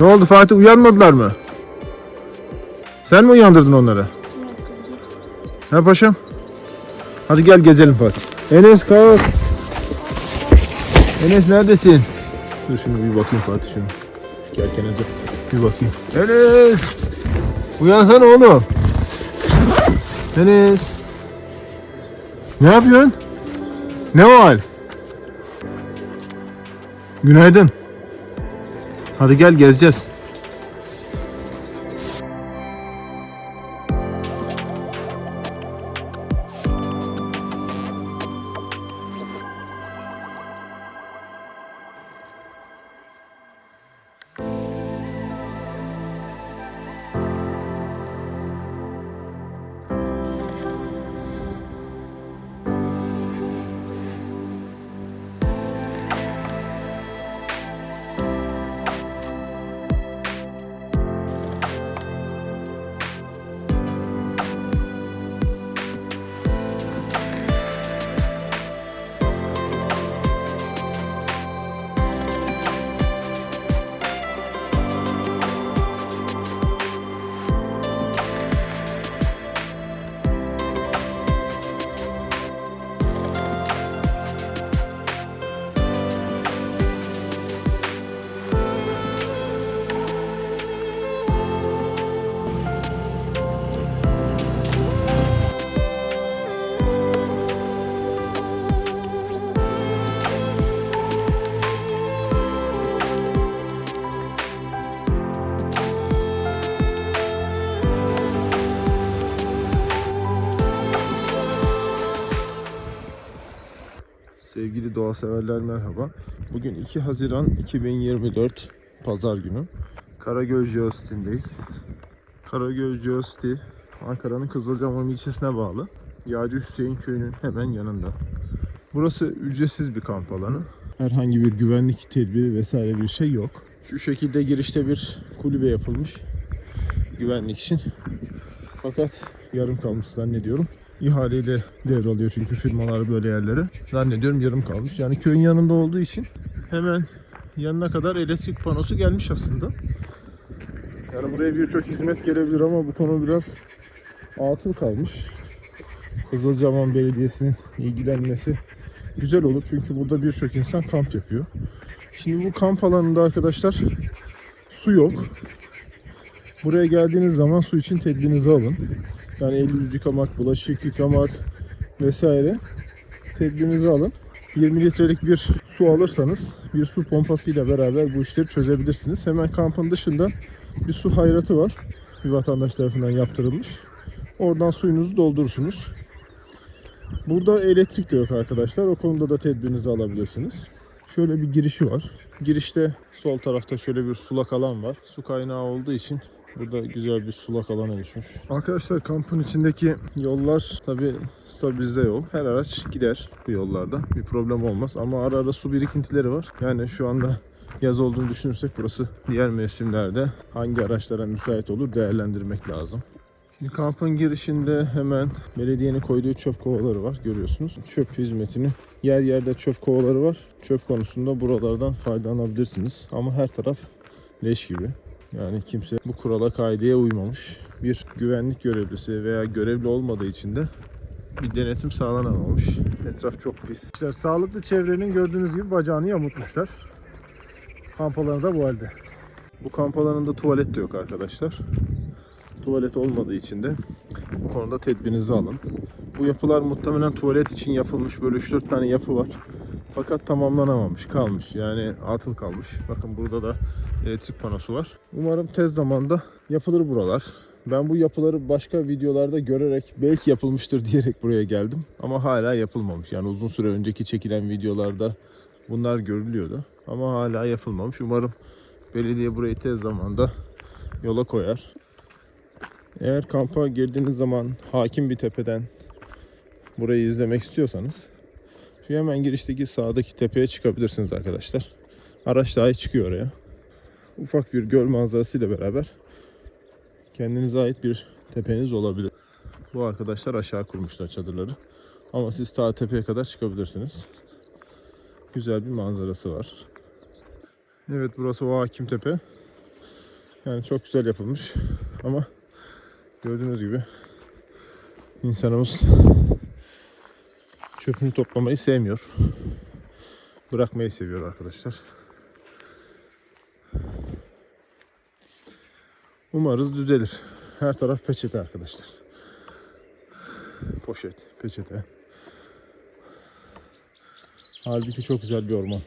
Ne oldu Fatih uyanmadılar mı? Sen mi uyandırdın onları? Ha paşam? Hadi gel gezelim Fatih. Enes kalk. Enes neredesin? Dur şunu bir bakayım Fatih şunu. Şu Kerkeneze bir bakayım. Enes! Uyansana oğlum. Enes. Ne yapıyorsun? Ne o hal? Günaydın. Hadi gel gezeceğiz. Sevgili doğa severler merhaba. Bugün 2 Haziran 2024 Pazar günü. Karagöl Geosti'ndeyiz. Karagöl Geosti Ankara'nın Kızılcahamam ilçesine bağlı. Yağcı Hüseyin köyünün hemen yanında. Burası ücretsiz bir kamp alanı. Herhangi bir güvenlik tedbiri vesaire bir şey yok. Şu şekilde girişte bir kulübe yapılmış güvenlik için. Fakat yarım kalmış zannediyorum. İhaleyle devralıyor çünkü firmalar böyle yerlere. Zannediyorum yarım kalmış. Yani köyün yanında olduğu için hemen yanına kadar elektrik panosu gelmiş aslında. Yani buraya birçok hizmet gelebilir ama bu konu biraz atıl kalmış. Kızılcahamam Belediyesi'nin ilgilenmesi güzel olur çünkü burada birçok insan kamp yapıyor. Şimdi bu kamp alanında arkadaşlar su yok. Buraya geldiğiniz zaman su için tedbirinizi alın. Yani el yüz yıkamak, bulaşık yıkamak vesaire tedbirinizi alın. 20 litrelik bir su alırsanız bir su pompasıyla beraber bu işleri çözebilirsiniz. Hemen kampın dışında bir su hayratı var. Bir vatandaş tarafından yaptırılmış. Oradan suyunuzu doldurursunuz. Burada elektrik de yok arkadaşlar. O konuda da tedbirinizi alabilirsiniz. Şöyle bir girişi var. Girişte sol tarafta şöyle bir sulak alan var. Su kaynağı olduğu için Burada güzel bir sulak alan oluşmuş. Arkadaşlar kampın içindeki yollar tabi stabilize yol. Her araç gider bu yollarda. Bir problem olmaz ama ara ara su birikintileri var. Yani şu anda yaz olduğunu düşünürsek burası diğer mevsimlerde hangi araçlara müsait olur değerlendirmek lazım. Şimdi kampın girişinde hemen belediyenin koyduğu çöp kovaları var görüyorsunuz. Çöp hizmetini yer yerde çöp kovaları var. Çöp konusunda buralardan faydalanabilirsiniz. Ama her taraf leş gibi. Yani kimse bu kurala kaideye uymamış. Bir güvenlik görevlisi veya görevli olmadığı için de bir denetim sağlanamamış. Etraf çok pis. İşte sağlıklı çevrenin gördüğünüz gibi bacağını yamutmuşlar. Kamp alanı da bu halde. Bu kamp alanında tuvalet de yok arkadaşlar. Tuvalet olmadığı için de bu konuda tedbirinizi alın. Bu yapılar muhtemelen tuvalet için yapılmış. Böyle 3-4 tane yapı var. Fakat tamamlanamamış, kalmış. Yani atıl kalmış. Bakın burada da elektrik panosu var. Umarım tez zamanda yapılır buralar. Ben bu yapıları başka videolarda görerek belki yapılmıştır diyerek buraya geldim. Ama hala yapılmamış. Yani uzun süre önceki çekilen videolarda bunlar görülüyordu. Ama hala yapılmamış. Umarım belediye burayı tez zamanda yola koyar. Eğer kampa girdiğiniz zaman hakim bir tepeden burayı izlemek istiyorsanız hemen girişteki sağdaki tepeye çıkabilirsiniz arkadaşlar. Araç dahi çıkıyor oraya. Ufak bir göl manzarasıyla beraber kendinize ait bir tepeniz olabilir. Bu arkadaşlar aşağı kurmuşlar çadırları. Ama siz ta tepeye kadar çıkabilirsiniz. Güzel bir manzarası var. Evet burası o hakim tepe. Yani çok güzel yapılmış. Ama gördüğünüz gibi insanımız çöpünü toplamayı sevmiyor. Bırakmayı seviyor arkadaşlar. Umarız düzelir. Her taraf peçete arkadaşlar. Poşet, peçete. Halbuki çok güzel bir orman.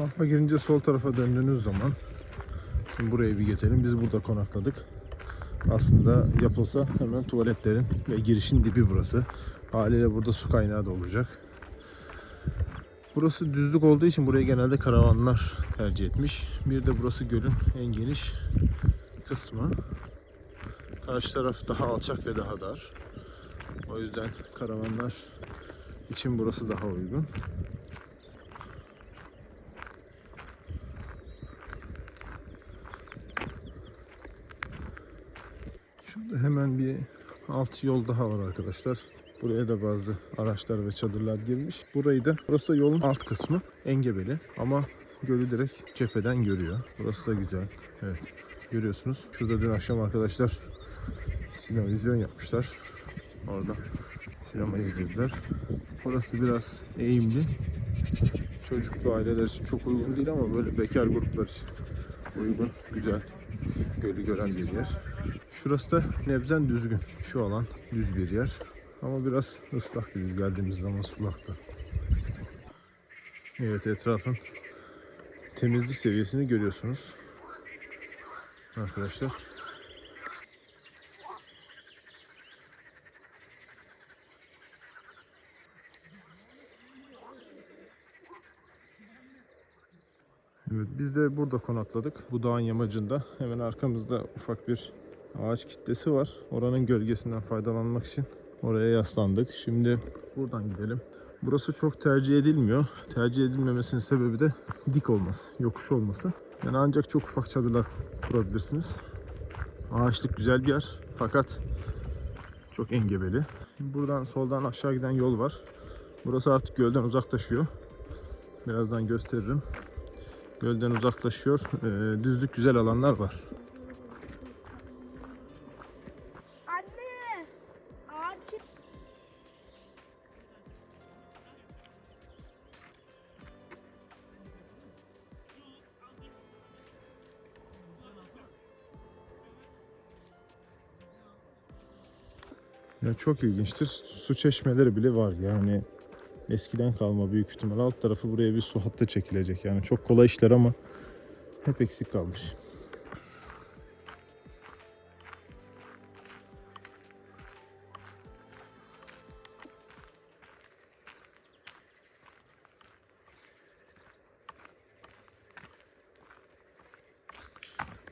Kampa girince sol tarafa döndüğünüz zaman şimdi burayı bir gezelim. Biz burada konakladık. Aslında yapılsa hemen tuvaletlerin ve girişin dibi burası. Haliyle burada su kaynağı da olacak. Burası düzlük olduğu için burayı genelde karavanlar tercih etmiş. Bir de burası gölün en geniş kısmı. Karşı taraf daha alçak ve daha dar. O yüzden karavanlar için burası daha uygun. Hemen bir alt yol daha var arkadaşlar. Buraya da bazı araçlar ve çadırlar girmiş. Burayı da, burası da yolun alt kısmı. Engebeli ama gölü direkt cepheden görüyor. Burası da güzel. Evet görüyorsunuz. Şurada dün akşam arkadaşlar sinemavizyon yapmışlar. Orada sinema izlediler. Burası biraz eğimli. Çocuklu aileler için çok uygun değil ama böyle bekar gruplar için uygun, güzel, gölü gören bir yer. Şurası da nebzen düzgün. Şu alan düz bir yer. Ama biraz ıslaktı biz geldiğimiz zaman sulaktı. Evet etrafın temizlik seviyesini görüyorsunuz. Arkadaşlar. Evet biz de burada konakladık. Bu dağın yamacında. Hemen arkamızda ufak bir ağaç kitlesi var. Oranın gölgesinden faydalanmak için oraya yaslandık. Şimdi buradan gidelim. Burası çok tercih edilmiyor. Tercih edilmemesinin sebebi de dik olması, yokuş olması. Yani ancak çok ufak çadırlar kurabilirsiniz. Ağaçlık güzel bir yer fakat çok engebeli. Şimdi buradan soldan aşağı giden yol var. Burası artık gölden uzaklaşıyor. Birazdan gösteririm. Gölden uzaklaşıyor. Ee, düzlük güzel alanlar var. Ya çok ilginçtir. Su çeşmeleri bile var yani eskiden kalma büyük ihtimal. Alt tarafı buraya bir su hattı çekilecek. Yani çok kolay işler ama hep eksik kalmış.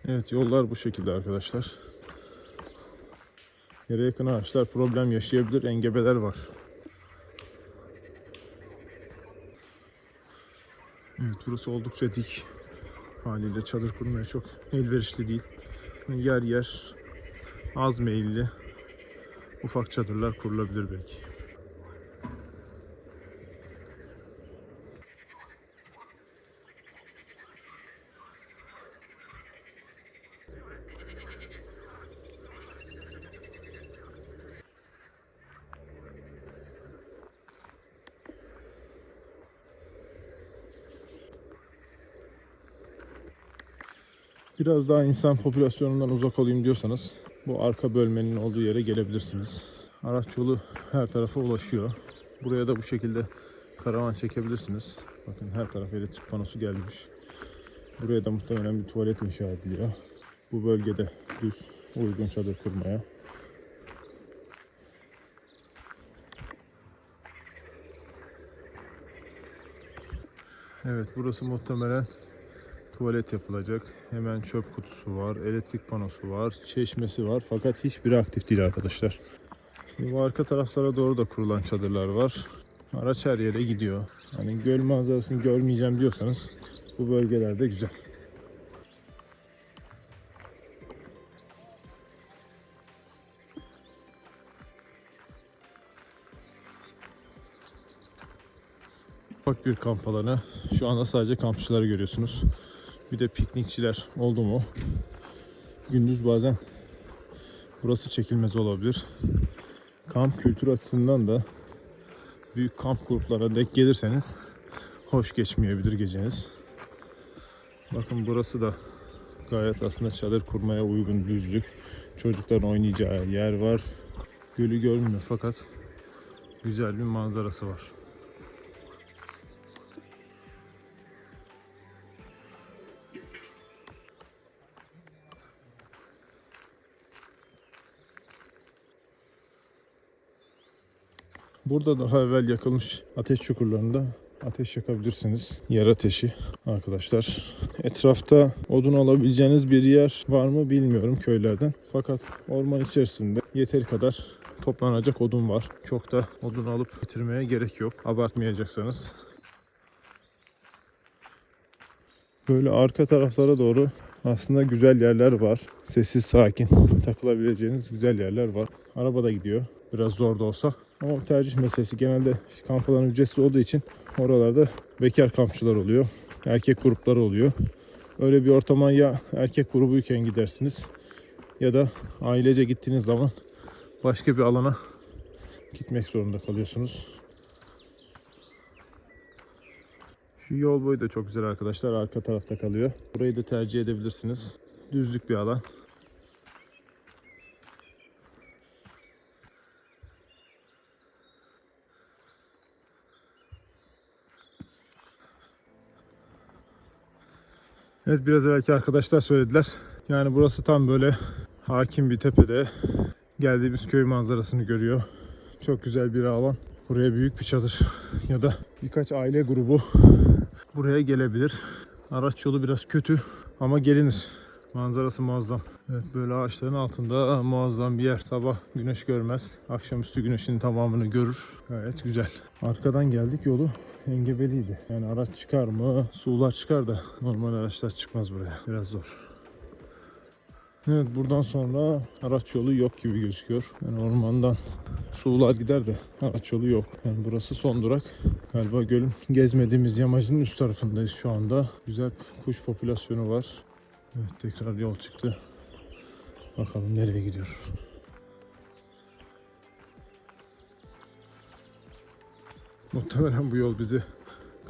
Evet yollar bu şekilde arkadaşlar. Yere yakın ağaçlar problem yaşayabilir. Engebeler var. Evet burası oldukça dik. Haliyle çadır kurmaya çok elverişli değil. Yer yer az meyilli ufak çadırlar kurulabilir belki. Biraz daha insan popülasyonundan uzak olayım diyorsanız bu arka bölmenin olduğu yere gelebilirsiniz. Araç yolu her tarafa ulaşıyor. Buraya da bu şekilde karavan çekebilirsiniz. Bakın her tarafa elektrik panosu gelmiş. Buraya da muhtemelen bir tuvalet inşa ediliyor. Bu bölgede düz uygun çadır kurmaya. Evet burası muhtemelen tuvalet yapılacak. Hemen çöp kutusu var, elektrik panosu var, çeşmesi var. Fakat hiçbiri aktif değil arkadaşlar. Şimdi bu arka taraflara doğru da kurulan çadırlar var. Araç her yere gidiyor. Hani göl manzarasını görmeyeceğim diyorsanız bu bölgelerde güzel. Ufak bir kamp alanı. Şu anda sadece kampçıları görüyorsunuz. Bir de piknikçiler oldu mu? Gündüz bazen burası çekilmez olabilir. Kamp kültürü açısından da büyük kamp gruplarına denk gelirseniz hoş geçmeyebilir geceniz. Bakın burası da gayet aslında çadır kurmaya uygun düzlük. Çocukların oynayacağı yer var. Gölü görmüyor fakat güzel bir manzarası var. Burada daha evvel yakılmış ateş çukurlarında ateş yakabilirsiniz. Yer ateşi arkadaşlar. Etrafta odun alabileceğiniz bir yer var mı bilmiyorum köylerden. Fakat orman içerisinde yeteri kadar toplanacak odun var. Çok da odun alıp bitirmeye gerek yok. Abartmayacaksanız. Böyle arka taraflara doğru aslında güzel yerler var. Sessiz sakin takılabileceğiniz güzel yerler var. Araba da gidiyor. Biraz zor da olsa. Ama tercih meselesi genelde kamp alanı ücretsiz olduğu için oralarda bekar kampçılar oluyor. Erkek grupları oluyor. Öyle bir ortama ya erkek grubuyken gidersiniz ya da ailece gittiğiniz zaman başka bir alana gitmek zorunda kalıyorsunuz. Şu yol boyu da çok güzel arkadaşlar. Arka tarafta kalıyor. Burayı da tercih edebilirsiniz. Düzlük bir alan. Evet biraz evvelki arkadaşlar söylediler. Yani burası tam böyle hakim bir tepede. Geldiğimiz köy manzarasını görüyor. Çok güzel bir alan. Buraya büyük bir çadır ya da birkaç aile grubu buraya gelebilir. Araç yolu biraz kötü ama gelinir. Manzarası muazzam. Evet böyle ağaçların altında muazzam bir yer. Sabah güneş görmez. Akşamüstü güneşin tamamını görür. Gayet güzel. Arkadan geldik yolu engebeliydi. Yani araç çıkar mı? Sular çıkar da normal araçlar çıkmaz buraya. Biraz zor. Evet buradan sonra araç yolu yok gibi gözüküyor. Yani ormandan sular gider de araç yolu yok. Yani burası son durak. Galiba gölün gezmediğimiz yamacının üst tarafındayız şu anda. Güzel kuş popülasyonu var. Evet tekrar yol çıktı. Bakalım nereye gidiyor. Muhtemelen bu yol bizi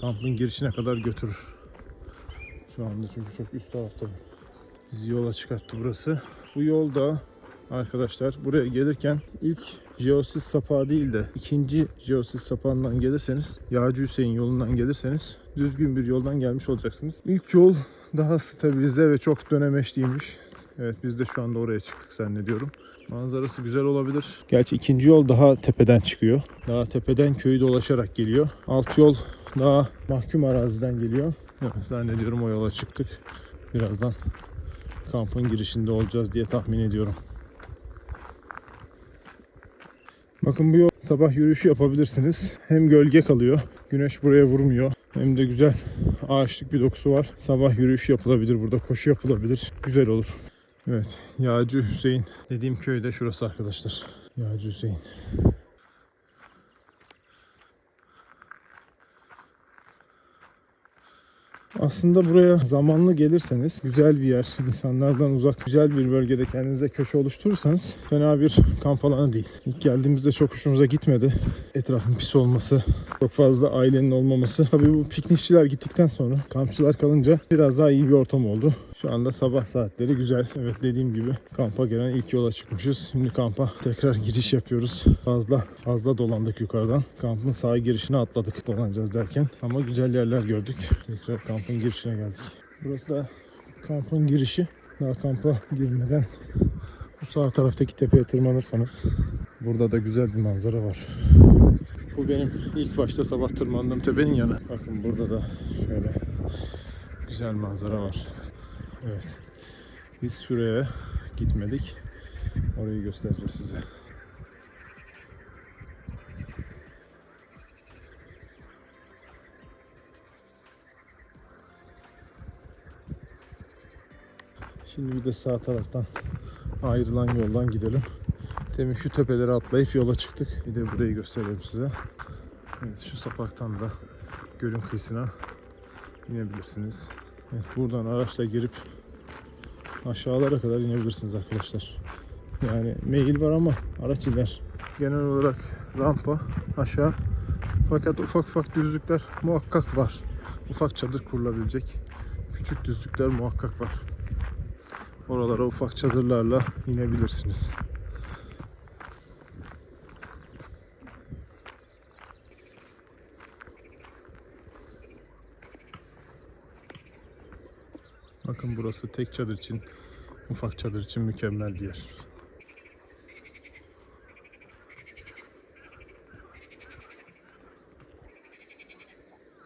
kampın girişine kadar götürür. Şu anda çünkü çok üst tarafta bizi yola çıkarttı burası. Bu yolda arkadaşlar buraya gelirken ilk Jeosis sapağı değil de ikinci Jeosis sapağından gelirseniz Yağcı Hüseyin yolundan gelirseniz düzgün bir yoldan gelmiş olacaksınız. İlk yol daha stabilize ve çok dönemeçliymiş. Evet biz de şu anda oraya çıktık zannediyorum. Manzarası güzel olabilir. Gerçi ikinci yol daha tepeden çıkıyor. Daha tepeden köyü dolaşarak geliyor. Alt yol daha mahkum araziden geliyor. Evet, zannediyorum o yola çıktık. Birazdan kampın girişinde olacağız diye tahmin ediyorum. Bakın bu yol sabah yürüyüşü yapabilirsiniz. Hem gölge kalıyor, güneş buraya vurmuyor. Hem de güzel ağaçlık bir dokusu var. Sabah yürüyüş yapılabilir burada, koşu yapılabilir. Güzel olur. Evet, Yağcı Hüseyin dediğim köyde şurası arkadaşlar. Yağcı Hüseyin. Aslında buraya zamanlı gelirseniz güzel bir yer, insanlardan uzak güzel bir bölgede kendinize köşe oluşturursanız fena bir kamp alanı değil. İlk geldiğimizde çok hoşumuza gitmedi. Etrafın pis olması, çok fazla ailenin olmaması. Tabii bu piknikçiler gittikten sonra kampçılar kalınca biraz daha iyi bir ortam oldu. Şu anda sabah saatleri güzel. Evet dediğim gibi kampa gelen ilk yola çıkmışız. Şimdi kampa tekrar giriş yapıyoruz. Fazla fazla dolandık yukarıdan. Kampın sağ girişine atladık dolanacağız derken. Ama güzel yerler gördük. Tekrar kampın girişine geldik. Burası da kampın girişi. Daha kampa girmeden bu sağ taraftaki tepeye tırmanırsanız burada da güzel bir manzara var. Bu benim ilk başta sabah tırmandığım tepenin yanı. Bakın burada da şöyle güzel manzara var. Evet. Biz şuraya gitmedik. Orayı göstereceğiz size. Şimdi bir de sağ taraftan ayrılan yoldan gidelim. Demin şu tepeleri atlayıp yola çıktık. Bir de burayı gösterelim size. Evet, şu sapaktan da gölün kıyısına inebilirsiniz. Evet, buradan araçla girip aşağılara kadar inebilirsiniz arkadaşlar. Yani meyil var ama araç iner. Genel olarak rampa aşağı. Fakat ufak ufak düzlükler muhakkak var. Ufak çadır kurulabilecek küçük düzlükler muhakkak var. Oralara ufak çadırlarla inebilirsiniz. Bakın burası tek çadır için, ufak çadır için mükemmel bir yer.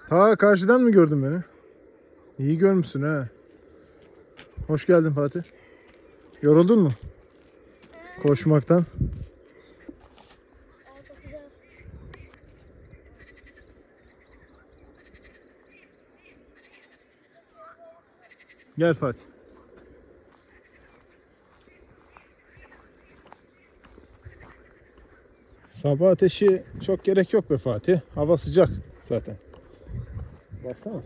Ta karşıdan mı gördün beni? İyi görmüşsün ha. Hoş geldin Fatih. Yoruldun mu? Koşmaktan. Aa, çok güzel. Gel Fatih. Sabah ateşi çok gerek yok be Fatih. Hava sıcak zaten. Baksana.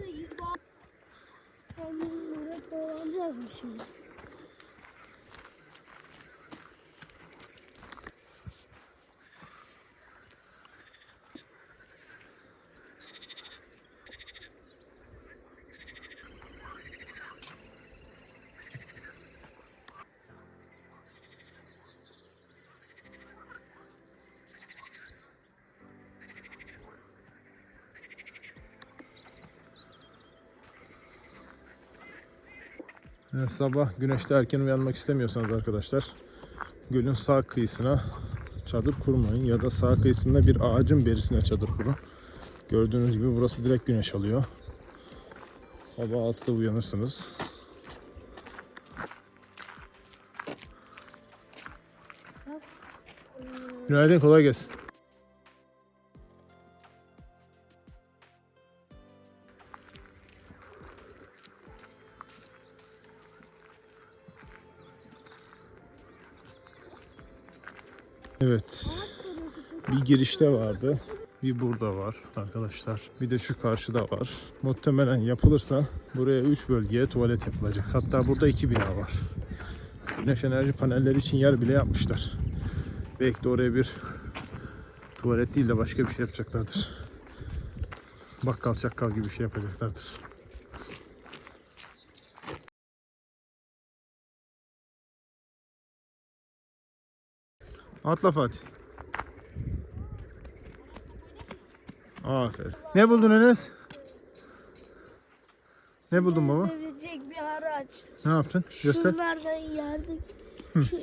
Kendimiz böyle dolanacağız mı şimdi? Evet, sabah güneşte erken uyanmak istemiyorsanız arkadaşlar gölün sağ kıyısına çadır kurmayın ya da sağ kıyısında bir ağacın berisine çadır kurun. Gördüğünüz gibi burası direkt güneş alıyor. Sabah 6'da uyanırsınız. Günaydın kolay gelsin. Evet. Bir girişte vardı. Bir burada var arkadaşlar. Bir de şu karşıda var. Muhtemelen yapılırsa buraya 3 bölgeye tuvalet yapılacak. Hatta burada 2 bina var. Güneş enerji panelleri için yer bile yapmışlar. Belki de oraya bir tuvalet değil de başka bir şey yapacaklardır. Bakkal çakkal gibi bir şey yapacaklardır. Atla Fatih. Aferin. Ne buldun Enes? Ne buldun baba? Sevilecek bir araç. Ne yaptın? Göster. Şunlardan yardık. Şu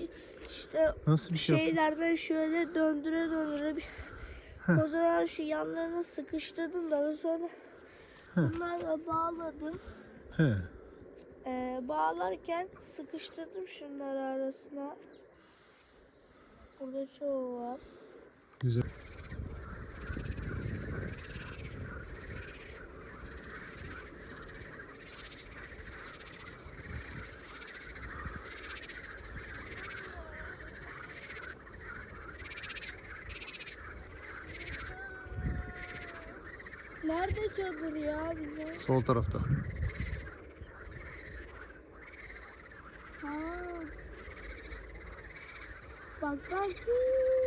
işte Nasıl bir şey yaptın? şeylerden şöyle döndüre döndüre bir o zaman şu yanlarını sıkıştırdım da sonra Hı. bunlarla bağladım. He. Ee, bağlarken sıkıştırdım şunları arasına. Burada çoğu var. Güzel. Nerede çadır ya bizim? Sol tarafta. Babaji